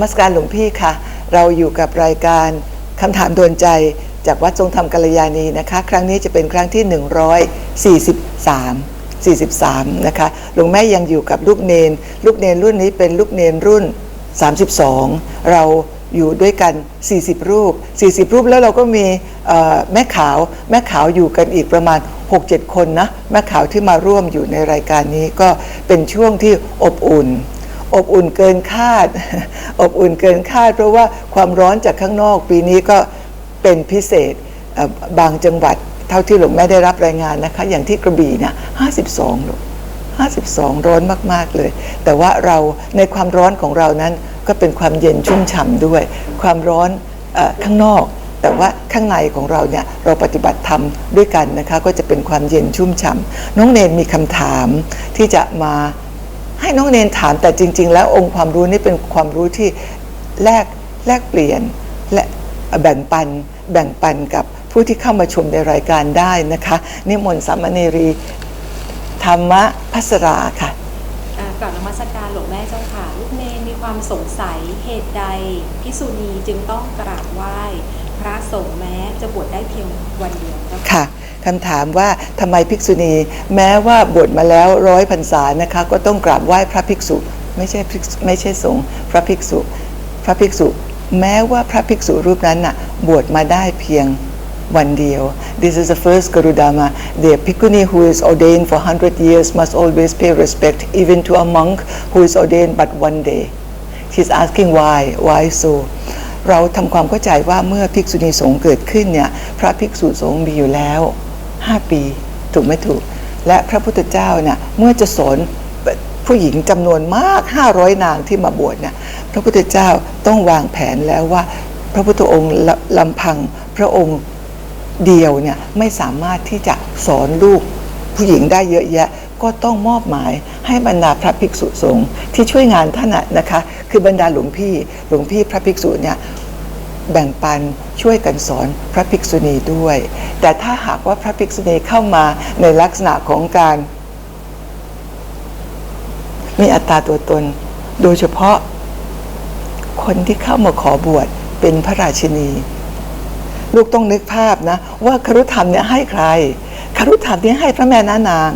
มัสการหลวงพี่ค่ะ เราอยู่กับรายการคำถามโดนใจจากวัดทรงธรรมกัลยาณีนะคะ ครั้งนี้จะเป็นครั้งที่ 143 43 นะคะหลวงแม่ยังอยู่กับลูกเนน ลูกเนนรุ่นนี้เป็นลูกเนนรุ่น 32 เราอยู่ด้วยกัน 40 รูป 40 รูปแล้วเราก็มีแม่ขาวแม่ขาวอยู่กันอีกประมาณ 6-7 คนนะ แม่ขาวที่มาร่วมอยู่ในรายการนี้ก็เป็นช่วงที่อบอุ่น อบอุ่นเกินคาด อบอุ่นเกินคาด เพราะว่าความร้อนจากข้างนอกปีนี้ก็เป็นพิเศษบางจังหวัดเท่าที่หลวงแม่ได้รับรายงานนะคะ อย่างที่กระบี่เนี่ย52ลูก52 ร้อนมาก ๆ เลย แต่ว่าเราในความร้อนของเรานั้นก็เป็นความเย็นชุ่มฉ่ำด้วย ความร้อนอข้างนอก แต่ว่าข้างในของเราเนี่ยเราปฏิบัติธรรมด้วยกันนะคะ ก็จะเป็นความเย็นชุ่มฉ่ำน้องเนนมีคำถามที่จะมา ให้น้องเนนถามแต่จริง ๆ แล้วองค์ความรู้นี่เป็นความรู้ที่แลกแลกเปลี่ยนและแบ่งปันแบ่งปันกับผู้ที่เข้ามาชมในรายการได้นะคะ นิมนต์สามเณรีธรรมพัสราค่ะอ่ากราบนมัสการหลวงแม่เจ้าค่ะลูกเนนมีความสงสัยเหตุใดพิษุณีจึงต้องกราบไหว้ พระสงฆ์แม้จะบวชได้เพียงวันเดียวเจ้าค่ะ คำถามว่าทำไมภิกษุณี แม้ว่าบวชมาแล้วร้อยพรรษานะคะก็ต้องกราบไหว้พระภิกษุ ไม่ใช่ไม่ใช่สงฆ์พระภิกษุ พระภิกษุ แม้ว่าพระภิกษุรูปนั้นน่ะบวชมาได้เพียงวันเดียว This is the first Garudama the bhikuni who is ordained for 100 years must always pay respect even to a monk who is ordained but one day She's asking why why so เราทำความเข้าใจว่าเมื่อภิกษุณีสงฆ์เกิดขึ้นเนี่ย พระภิกษุสงฆ์มีอยู่แล้ว 5 ปี ถูกไหมถูก และพระพุทธเจ้าเนี่ยเมื่อจะสอนผู้หญิงจำนวนมาก 500 นางที่มาบวชเนี่ยพระพุทธเจ้าต้องวางแผนแล้วว่า พระพุทธองค์ลำพังพระองค์เดียวเนี่ยไม่สามารถที่จะสอนลูกผู้หญิงได้เยอะแยะก็ต้องมอบหมายให้บรรดาพระภิกษุสงฆ์ที่ช่วยงานท่านนะนะคะ คือบรรดาหลวงพี่หลวงพี่พระภิกษุเนี่ย แบ่งปันช่วยกันสอนพระภิกษุณีด้วย แต่ถ้าหากว่าพระภิกษุณีเข้ามาในลักษณะของการ มีอัตตาตัวตน โดยเฉพาะ คนที่เข้ามาขอบวชเป็นพระราชินี ลูกต้องนึกภาพนะ ว่าครุธรรมเนี่ยให้ใครครุธรรมเนี่ยให้พระแม่นานาง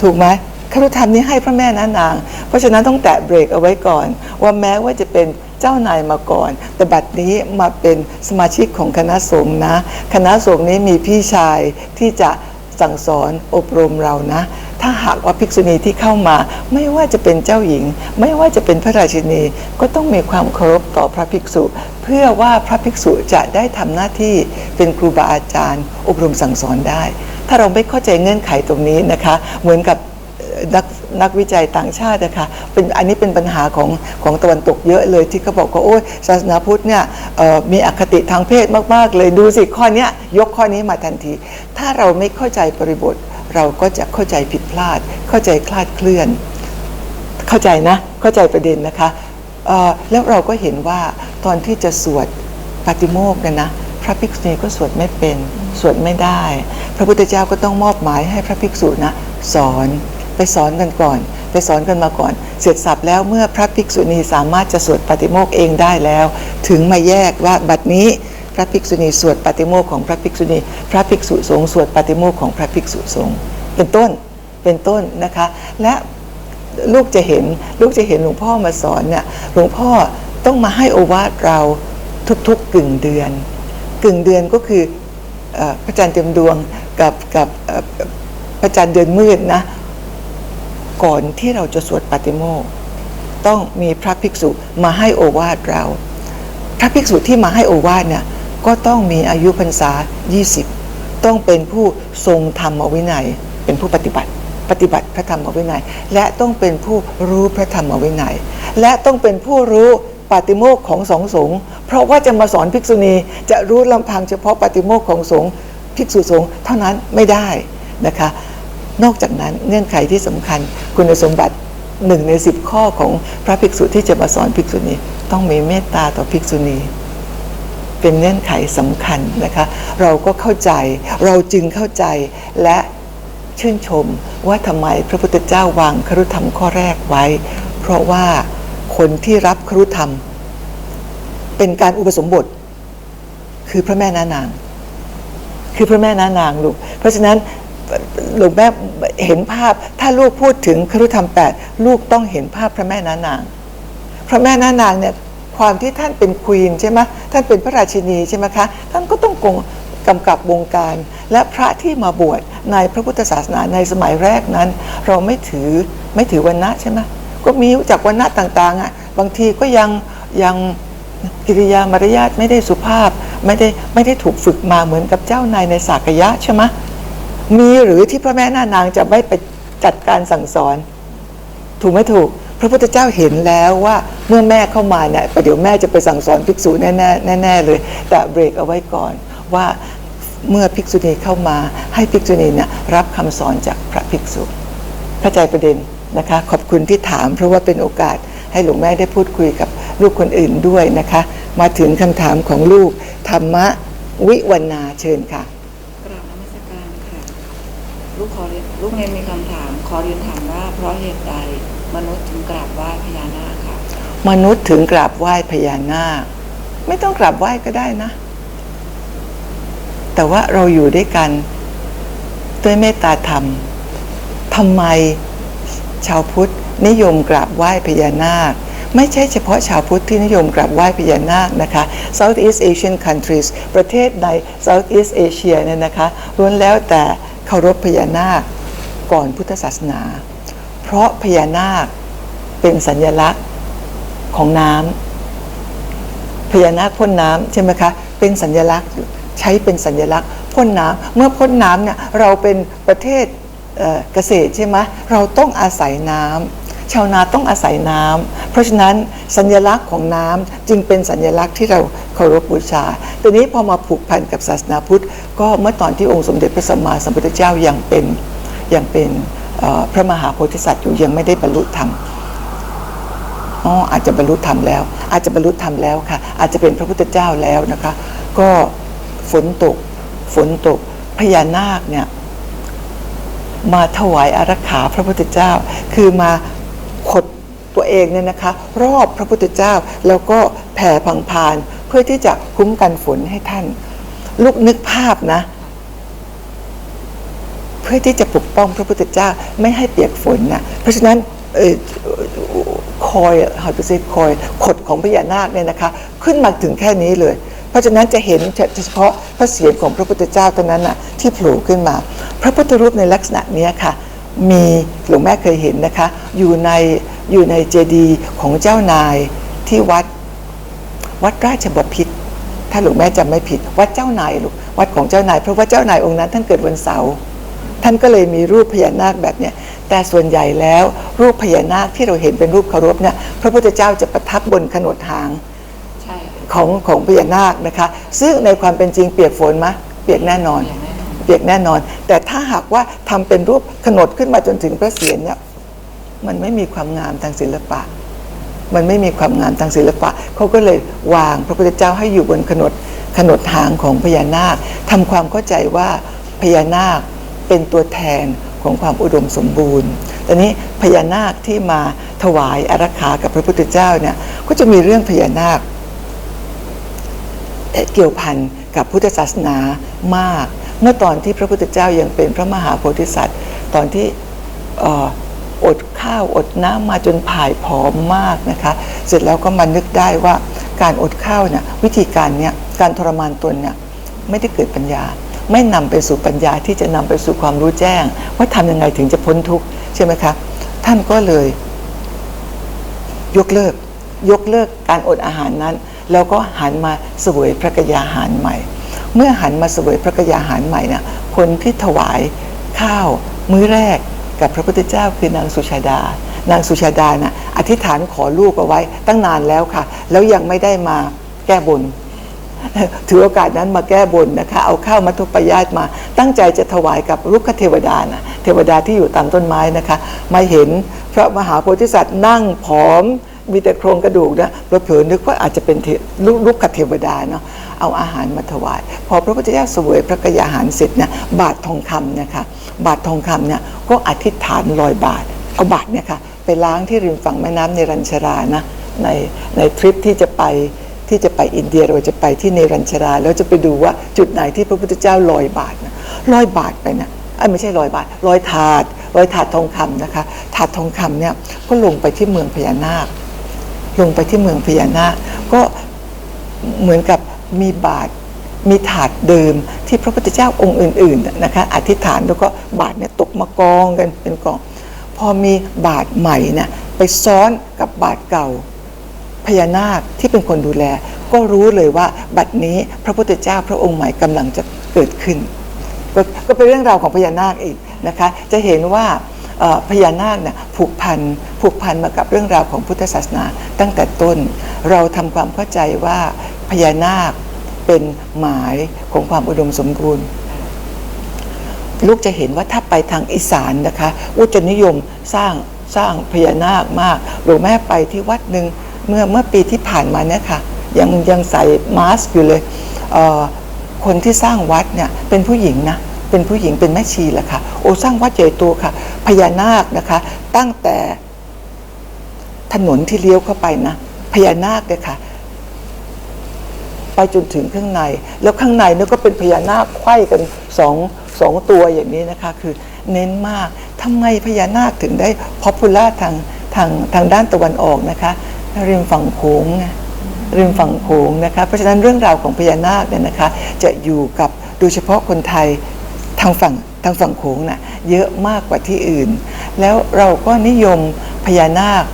ถูกไหมครุธรรมนี้ให้พระแม่นานาง เพราะฉะนั้นต้องแตะเบรกเอาไว้ก่อน ว่าแม้ว่าจะเป็น เจ้านายมาก่อน แต่บัดนี้มาเป็นสมาชิกของคณะสงฆ์นะ คณะสงฆ์นี้มีพี่ชายที่จะสั่งสอนอบรมเรานะ ถ้าหากว่าภิกษุณีที่เข้ามา ไม่ว่าจะเป็นเจ้าหญิง ไม่ว่าจะเป็นพระราชินี ก็ต้องมีความเคารพต่อพระภิกษุ เพื่อว่าพระภิกษุจะได้ทำหน้าที่เป็นครูบาอาจารย์ อบรมสั่งสอนได้ ถ้าเราไม่เข้าใจเงื่อนไขตรงนี้นะคะ เหมือนกับ นักนักวิจัยต่างชาตินะคะเป็นอันนี้เป็นปัญหาของของตะวันตกเยอะเลยที่เขาบอกว่าโอ้ยศาสนาพุทธเนี่ยมีอคติทางเพศมาก ๆ เลยดูสิข้อนี้ยกข้อนี้มาทันที ถ้าเราไม่เข้าใจบริบท เราก็จะเข้าใจผิดพลาด เข้าใจคลาดเคลื่อน เข้าใจนะเข้าใจประเด็นนะคะแล้วเราก็เห็นว่าตอนที่จะสวดปาติโมกข์เนี่ยนะพระภิกษุณีก็สวดไม่เป็นสวดไม่ได้ พระพุทธเจ้าก็ต้องมอบหมายให้พระภิกษุนะสอน ไปสอนกันก่อน ไปสอนกันมาก่อน เสร็จสับแล้วเมื่อพระภิกษุณีสามารถจะสวดปาติโมกข์เองได้แล้ว ถึงมาแยกว่าบัดนี้พระภิกษุณีสวดปาติโมกข์ของพระภิกษุณี พระภิกษุสงฆ์สวดปาติโมกข์ของพระภิกษุสงฆ์เป็นต้นเป็นต้นนะคะ และลูกจะเห็นลูกจะเห็นหลวงพ่อมาสอนเนี่ยหลวงพ่อต้องมาให้โอวาทเราทุกๆกึ่งเดือน กึ่งเดือนก็คืออพระจันทร์เต็มดวงกับกับพระจันทร์เดือนมืดนะ ก่อนที่เราจะสวดปาติโมกต้องมีพระภิกษุมาให้โอวาทเรา พระภิกษุที่มาให้โอวาทเนี่ยก็ต้องมีอายุพรรษา 20 ต้องเป็นผู้ทรงธรรมวินัย เป็นผู้ปฏิบัติ ปฏิบัติพระธรรมวินัย และต้องเป็นผู้รู้พระธรรมวินัย และต้องเป็นผู้รู้ปาติโมกของสองสงฆ์เพราะว่าจะมาสอนภิกษุณีจะรู้ลำพังเฉพาะปาติโมกของสงฆ์ภิกษุสงฆ์เท่านั้นไม่ได้นะคะ นอกจากนั้นเงื่อนไขที่สำคัญคุณสมบัติหนึ่งในสิบข้อของพระภิกษุที่จะมาสอนภิกษุณีต้องมีเมตตาต่อภิกษุณี เป็นเงื่อนไขสำคัญนะคะ เราก็เข้าใจเราจึงเข้าใจและชื่นชมว่าทำไมพระพุทธเจ้าวางครุธรรมข้อแรกไว้ เพราะว่าคนที่รับครุธรรม เป็นการอุปสมบท คือพระแม่นานาง คือพระแม่นานางลูกเพราะฉะนั้น หลวงแม่เห็นภาพ ถ้าลูกพูดถึงครุธรรมแปดลูกต้องเห็นภาพพระแม่นานาง พระแม่นานางเนี่ยความที่ท่านเป็นควีนใช่ไหมท่านเป็นพระราชินีใช่ไหมคะท่านก็ต้องกงกำกับวงการ และพระที่มาบวชในพระพุทธศาสนาในสมัยแรกนั้น เราไม่ถือไม่ถือวันนะใช่ไหมก็มีจากวันนะต่างๆอะบางทีก็ยังยังกิริยามารยาทไม่ได้สุภาพไม่ได้ไม่ได้ถูกฝึกมาเหมือนกับเจ้านายในสากยะใช่ไหม มีหรือที่พระแม่นานางจะไม่ไปจัดการสั่งสอน ถูกไหมถูก พระพุทธเจ้าเห็นแล้วว่าเมื่อแม่เข้ามาเนี่ยประเดี๋ยวแม่จะไปสั่งสอนภิกษุแน่ๆแน่ๆเลย แต่เบรกเอาไว้ก่อนว่าเมื่อภิกษุณีเข้ามาให้ภิกษุณีเนี่ยรับคำสอนจากพระภิกษุเข้าใจประเด็นนะคะ ขอบคุณที่ถาม เพราะว่าเป็นโอกาสให้หลวงแม่ได้พูดคุยกับลูกคนอื่นด้วยนะคะ มาถึงคำถามของลูกธรรมะวิวันนาเชิญค่ะ กราบนมัสการค่ะ ลูกขอเรียนลูกเนนมีคำถาม ขอเรียนถามว่า เพราะเหตุใดมนุษย์ถึงกราบไหว้พญานาคค่ะมนุษย์ถึงกราบไหว้พญานาค ไม่ต้องกราบไหว้ก็ได้นะ แต่ว่าเราอยู่ด้วยกันด้วยเมตตาธรรมทำไมชาวพุทธนิยมกราบไหว้พญานาค ไม่ใช่เฉพาะชาวพุทธที่นิยมกราบไหว้พญานาคนะคะ Southeast Asian countries ประเทศใน Southeast Asia เนี่ยนะคะล้วนแล้วแต่ เคารพพญานาคก่อนพุทธศาสนา เพราะพญานาคเป็นสัญลักษณ์ของน้ำพญานาคพ่นน้ำใช่ไหมคะเป็นสัญลักษณ์ใช้เป็นสัญลักษณ์พ่นน้ำเมื่อพ่นน้ำเนี่ยเราเป็นประเทศเอ่อเกษตรใช่ไหมเราต้องอาศัยน้ำ ชาวนาต้องอาศัยน้ำเพราะฉะนั้นสัญลักษณ์ของน้ำจึงเป็นสัญลักษณ์ที่เราเคารพบูชาทีนี้พอมาผูกพันกับศาสนาพุทธ ก็เมื่อตอนที่องค์สมเด็จพระสัมมาสัมพุทธเจ้ายังเป็นยังเป็นพระมหาโพธิสัตว์อยู่ยังไม่ได้บรรลุธรรมอ๋ออาจจะบรรลุธรรมแล้ว อาจจะบรรลุธรรมแล้วค่ะ อาจจะเป็นพระพุทธเจ้าแล้วนะคะ ก็ฝนตกฝนตกพญานาคเนี่ยมาถวายอารักขาพระพุทธเจ้า คือมา ขดตัวเองเนี่ยนะคะรอบพระพุทธเจ้าแล้วก็แผ่พังพาน เพื่อที่จะคุ้มกันฝนให้ท่าน ลูกนึกภาพนะ เพื่อที่จะปกป้องพระพุทธเจ้าไม่ให้เปียกฝนนะเพราะฉะนั้นออคอยหาตัวเซคอยขดของพญานาคเนี่ยนะคะ ขึ้นมาถึงแค่นี้เลย เพราะฉะนั้นจะเห็นเฉพาะพระเศียรของพระพุทธเจ้าเท่านั้นนะที่โผล่ขึ้นมา พระพุทธรูปในลักษณะนี้ค่ะ มีหลวงแม่เคยเห็นนะคะ อยู่ในอยู่ในเจดีย์ของเจ้านายที่วัดวัดราชบพิตรถ้าหลวงแม่จำไม่ผิด วัดเจ้านายลูกวัดของเจ้านายเพราะว่าเจ้านายองค์นั้นท่านเกิดวันเสาร์ท่านก็เลยมีรูปพญานาคแบบเนี้ยแต่ส่วนใหญ่แล้วรูปพญานาคที่เราเห็นเป็นรูปเคารพเนี่ยพระพุทธเจ้าจะประทับบนขนดหางใช่ค่ะของของพญานาคนะคะ ซึ่งในความเป็นจริงเปียกฝนมะเปียกแน่นอน อย่างแน่นอนเปียกแน่นอน แต่ถ้าหากว่าทำเป็นรูปขนดขึ้นมาจนถึงพระเศียรเนี่ยมันไม่มีความงามทางศิลปะ มันไม่มีความงามทางศิลปะเขาก็เลยวางพระพุทธเจ้าให้อยู่บนขนดขนดหางของพญานาคทำความเข้าใจว่าพญานาคเป็นตัวแทนของความอุดมสมบูรณ์ตอนนี้พญานาคที่มาถวายอารักขากับพระพุทธเจ้าเนี่ยก็จะมีเรื่องพญานาคเกี่ยวพันกับพุทธศาสนามาก เมื่อตอนที่พระพุทธเจ้ายังเป็นพระมหาโพธิสัตว์ ตอนที่ออดข้าวอดน้ำมาจนผายผอมมากนะคะ เสร็จแล้วก็มานึกได้ว่าการอดข้าวเนี่ยวิธีการเนี่ยการทรมานตนเนี่ยไม่ได้เกิดปัญญา ไม่นำไปสู่ปัญญาที่จะนำไปสู่ความรู้แจ้ง ว่าทำยังไงถึงจะพ้นทุกข์ใช่ไหมคะท่านก็เลย ยกเลิก ยกเลิกการอดอาหารนั้น แล้วก็หันมาสวยพระกยาหารใหม่ เมื่อหันมาเสวยพระกยาหารใหม่เนี่ยคนที่ถวายข้าวมื้อแรกกับพระพุทธเจ้าคือนางสุชาดา นางสุชาดาน่ะอธิษฐานขอลูกเอาไว้ตั้งนานแล้วค่ะ แล้วยังไม่ได้มาแก้บน ถือโอกาสนั้นมาแก้บนนะคะ เอาข้าวมัทุปยาตมา ตั้งใจจะถวายกับรุกเทวดานะเทวดาที่อยู่ตามต้นไม้นะคะ มาเห็นพระมหาโพธิสัตว์นั่งผอมมีแต่โครงกระดูกนะเราเผลอนึกว่าอาจจะเป็นลุลุกขเทวดาเนาะ เอาอาหารมาถวาย พอพระพุทธเจ้าเสวยพระกยาหารเสร็จนี่ยบาททองคำนี่ยค่ะบาททองคำเนี่ยก็อธิษฐานลอยบาทเอาบาทเนี่ยค่ะไปล้างที่ริมฝั่งแม่น้ำในรัญชรานะในในทริปที่จะไปที่จะไปอินเดียเราจะไปที่เนรัญชราแล้วจะไปดูว่าจุดไหนที่พระพุทธเจ้าลอยบาทนะลอยบาทไปนะไอ้ไม่ใช่ลอยบาทลอยถาดลอยถาดทองคำนะคะถาดทองคำเนี่ยก็ลงไปที่เมืองพญานาค ลงไปที่เมืองพญานาคก็เหมือนกับ มีบาทมีถาดเดิมที่พระพุทธเจ้าองค์อื่นๆนะคะอธิษฐานแล้วก็บาทเนี่ยตกมากองกันเป็นกอง พอมีบาทใหม่นี่ยไปซ้อนกับบาทเก่าพญานาคที่เป็นคนดูแล ก็รู้เลยว่าบัดนี้พระพุทธเจ้าพระองค์ใหม่กำลังจะเกิดขึ้นก็ก็เป็นเรื่องราวของพญานาคอีกนะคะ จะเห็นว่าพญานาคเนี่ยผูกพันผูกพันมากับเรื่องราวของพุทธศาสนา ตั้งแต่ต้นเราทำความเข้าใจว่า พญานาคเป็นหมายของความอุดมสมบูรณ์ ลูกจะเห็นว่าถ้าไปทางอีสานนะคะอุจนิยมสร้างสร้างพญานาคมากหลวงแม่ไปที่วัดหนึ่งเมื่อเมื่อปีที่ผ่านมาเนี่ยค่ะยังยังใส่มาสก์อยู่เลยเคนที่สร้างวัดเนี่ยเป็นผู้หญิงนะเป็นผู้หญิงเป็นแม่ชีแหละค่ะโอ้สร้างวัดใหญ่โตค่ะพญานาคนะคะ ตั้งแต่ถนนที่เลี้ยวเข้าไปนะพญานาคเลยค่ะ ไปจนถึงข้างใน แล้วข้างในเนี่ยก็เป็นพญานาคไขว้กันสองสองตัวอย่างนี้นะคะ คือเน้นมากทำไมพญานาคถึงได้พ o p ูล่าทางทางทางด้านตะวันออกนะคะริมฝั่งโขงริมฝั่งโขงนะคะเพราะฉะนั้นเรื่องราวของพญานาคเนี่ยนะคะ จะอยู่กับโดยเฉพาะคนไทยทางฝั่งทางฝั่งโขงน่ะเยอะมากกว่าที่อื่น แล้วเราก็นิยมพญานาค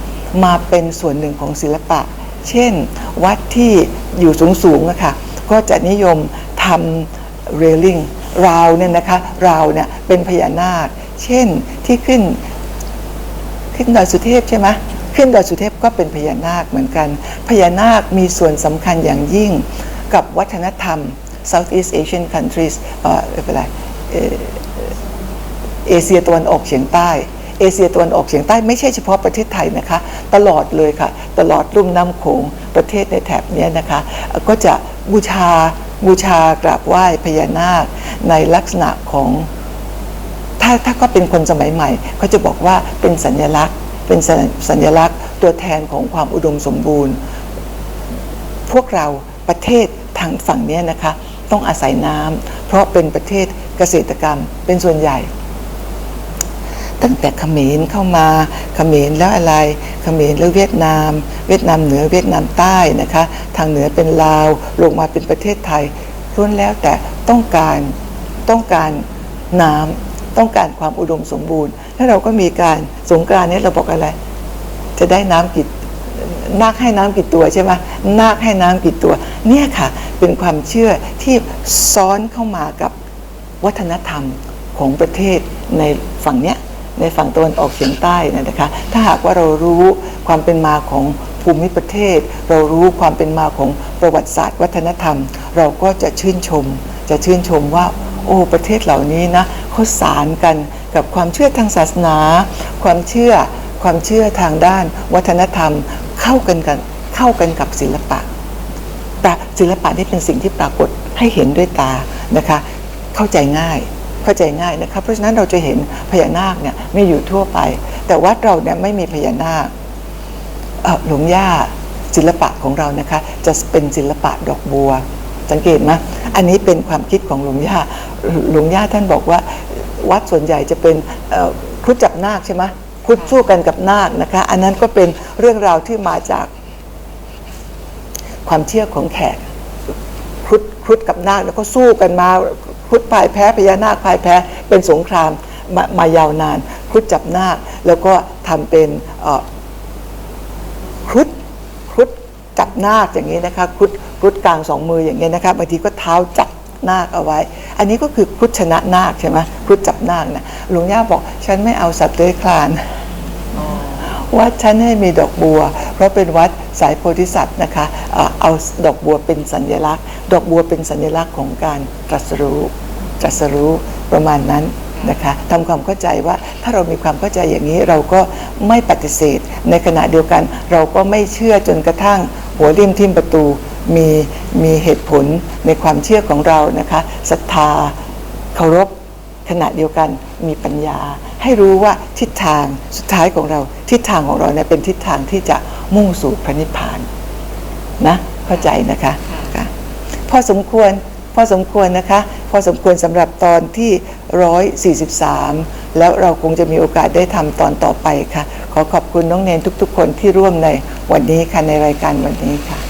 มาเป็นส่วนหนึ่งของศิลปะ เช่น วัดที่อยู่สูงสูงๆอะค่ะก็จะนิยมทำเรลลิงราวเนี่ยนะคะราวเนี่ยเป็นพญานาค เช่นที่ขึ้นขึ้นดอยสุเทพใช่ไหมขึ้นดอยสุเทพก็เป็นพญานาคเหมือนกัน พญานาคมีส่วนสำคัญอย่างยิ่งกับวัฒนธรรม Southeast Asian countries เอ่อเป็นไรเออเอเชียตะวันออกเฉียงใต้ เอเชียตะวันออกเฉียงใต้ไม่ใช่เฉพาะประเทศไทยนะคะ ตลอดเลยค่ะ ตลอดลุ่มน้ำโขงประเทศในแถบนี้นะคะ ก็จะบูชาบูชากราบไหว้พญานาคในลักษณะของถ้าถ้าก็เป็นคนสมัยใหม่เขาจะบอกว่าเป็นสัญลักษณ์ เป็นสัญญลักษณ์ตัวแทนของความอุดมสมบูรณ์ พวกเราประเทศทางฝั่งนี้นะคะ ต้องอาศัยน้ำเพราะเป็นประเทศเกษตรกรรมเป็นส่วนใหญ่ ตั้งแต่เขมรเข้ามาเขมรแล้วอะไรเขมรแล้วเวียดนาม เวียดนามเหนือเวียดนามใต้นะคะ ทางเหนือเป็นลาวลงมาเป็นประเทศไทยล้วนแล้วแต่ต้องการต้องการน้ำต้องการความอุดมสมบูรณ์ แล้วเราก็มีการสงกรานต์เนี้เราบอกอะไร จะได้น้ำกี่นาคให้น้ำกี่ตัวใช่ไหมนาคให้น้ำกี่ตัว เนี่ยค่ะ เป็นความเชื่อที่ซ้อนเข้ามากับวัฒนธรรมของประเทศในฝั่งเนี้ย ในฝั่งตะวันออกเฉียงใต้นยนะคะ ถ้าหากว่าเรารู้ความเป็นมาของภูมิประเทศ เรารู้ความเป็นมาของประวัติศาสตร์ วัฒนธรรม เราก็จะชื่นชม จะชื่นชมว่าโอ้ประเทศเหล่านี้นะเขาสารกันกับความเชื่อทางศาสนา ความเชื่อความเชื่อทางด้าน วัฒนธรรมเข้ากันกันเข้ากันกับศิลปะแต่ศิลปะนี่เป็นสิ่งที่ปรากฏให้เห็นด้วยตานะคะ เข้าใจง่าย เข้าใจง่ายนะคะเพราะฉะนั้นเราจะเห็นพญานาคเนี่ยไม่อยู่ทั่วไป แต่วัดเราเนี่ยไม่มีพญานาคหลวงย่าศิลปะของเรานะคะ จะเป็นศิลปะดอกบัว สังเกตไหมอันนี้เป็นความคิดของหลวงย่าหลวงย่าท่านบอกว่าวัดส่วนใหญ่จะเป็นเอ่อครุฑจับนาคใช่ไหมครุฑสู้กันกับนาคนะคะ อันนั้นก็เป็นเรื่องราวที่มาจากความเชื่อของแขกครุฑครุฑกับนาคแล้วก็สู้กันมา ครุฑพ่ายแพ้พญานาคพ่ายแพ้เป็นสงครามมามายาวนานครุฑจับนาคแล้วก็ทำเป็นเอ่อครุฑครุฑจับนาคอย่างนี้นะคะครุฑครุฑกลางสองมืออย่างเงี้ยนะคะบางทีก็เท้าจับนาคเอาไว้ อันนี้ก็คือครุฑชนะนาคใช่ไหมครุฑจับนาคนะหลวงย่าบอกฉันไม่เอาสัตว์เลื้อยคลาน วัดฉันให้มีดอกบัว เพราะเป็นวัดสายโพธิสัตว์นะคะเอาดอกบัวเป็นสัญลักษณ์ ดอกบัวเป็นสัญลักษณ์ของการตรัสรู้ตรัสรู้ประมาณนั้นนะคะทำความเข้าใจว่าถ้าเรามีความเข้าใจอย่างนี้เราก็ไม่ปฏิเสธ ในขณะเดียวกันเราก็ไม่เชื่อจนกระทั่งหัวริมทิ่มประตูมีมีเหตุผลในความเชื่อของเรานะคะศรัทธาเคารพ ขณะเดียวกันมีปัญญา ให้รู้ว่าทิศทางสุดท้ายของเรา ทิศทางของเราเนี่ยเป็นทิศทางที่จะมุ่งสู่พระนิพพานนะเข้าใจนะคะคะพอสมควรพอสมควรนะคะ พอสมควรสำหรับตอนที่ 143 แล้วเราคงจะมีโอกาสได้ทำตอนต่อไปค่ะ ขอขอบคุณน้องเนนทุกๆ คนที่ร่วมในวันนี้ค่ะในรายการวันนี้ค่ะ